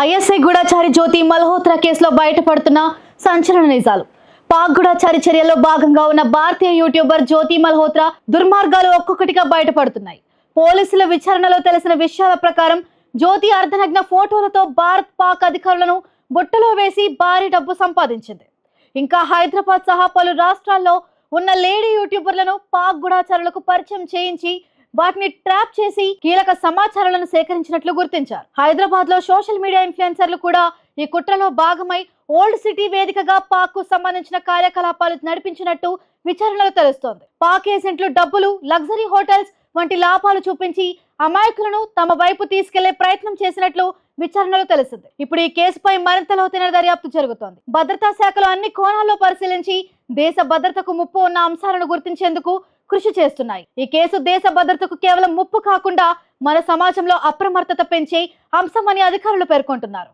ISI గూఢాచారి జ్యోతి మల్హోత్రా కేసులో బయటపడుతున్న సంచలన నిజాలు. పాక్ గూఢాచారి చర్యల్లో భాగంగా ఉన్న భారతీయ యూట్యూబర్ జ్యోతి మల్హోత్రా దుర్మార్గాలు ఒక్కొక్కటిగా బయటపడుతున్నాయి. పోలీసుల విచారణలో తెలిసిన విషయాల ప్రకారం జ్యోతి అర్ధనగ్న ఫోటోలతో భారత్ పాక్ అధికారులను బుట్టలో వేసి భారీ డబ్బు సంపాదించింది. ఇంకా హైదరాబాద్ సహా పలు రాష్ట్రాల్లో ఉన్న లేడీ యూట్యూబర్లను పాక్ గూఢాచారులకు పరిచయం చేయించి వాటిని ట్రాప్ చేసి కీలక సమాచారాలను సేకరించినట్లు గుర్తించారు. హైదరాబాద్లో సోషల్ మీడియా ఇన్ఫ్లుయెన్సర్లు కూడా ఈ కుట్రలో భాగమై ఓల్డ్ సిటీ వేదికగా పాక్కు సంబంధించిన కార్యకలాపాలు నడిపించినట్టు విచారణలో తెలుస్తోంది. పాక్ ఏజెంట్లు డబ్బులు లగ్జరీ హోటల్స్ వంటి లాభాలు చూపించి అమాయకులను తమ వైపు తీసుకెళ్ళే ప్రయత్నం చేసినట్లు విచారణలో తెలిసింది ఇప్పుడు ఈ కేసుపై మరింత లోతైన దర్యాప్తు జరుగుతోంది. భద్రతా శాఖలు అన్ని కోణాల్లో పరిశీలించి దేశ భద్రతకు ముప్పు ఉన్న అంశాలను గుర్తించేందుకు కృషి చేస్తున్నాయి. ఈ కేసు దేశ భద్రతకు కేవలం ముప్పు కాకుండా మన సమాజంలో అప్రమత్తత పెంచే అంశమని అధికారులు పేర్కొంటున్నారు.